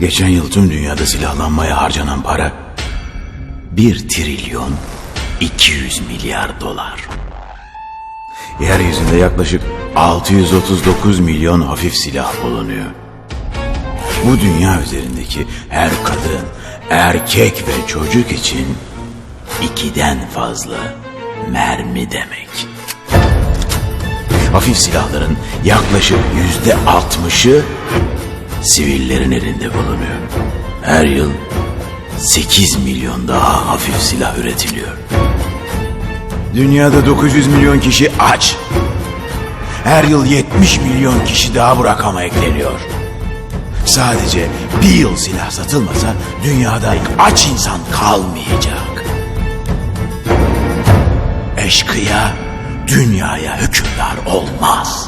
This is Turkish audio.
Geçen yıl tüm dünyada silahlanmaya harcanan para 1 trilyon 200 milyar dolar. Yeryüzünde yaklaşık 639 milyon hafif silah bulunuyor. Bu dünya üzerindeki her kadın, erkek ve çocuk için ikiden fazla mermi demek. Hafif silahların yaklaşık yüzde altmışı sivillerin elinde bulunuyor. Her yıl 8 milyon daha hafif silah üretiliyor. Dünyada 900 milyon kişi aç. Her yıl 70 milyon kişi daha bu rakama ekleniyor. Sadece bir yıl silah satılmasa dünyada aç insan kalmayacak. Eşkıya dünyaya hükümdar olmaz.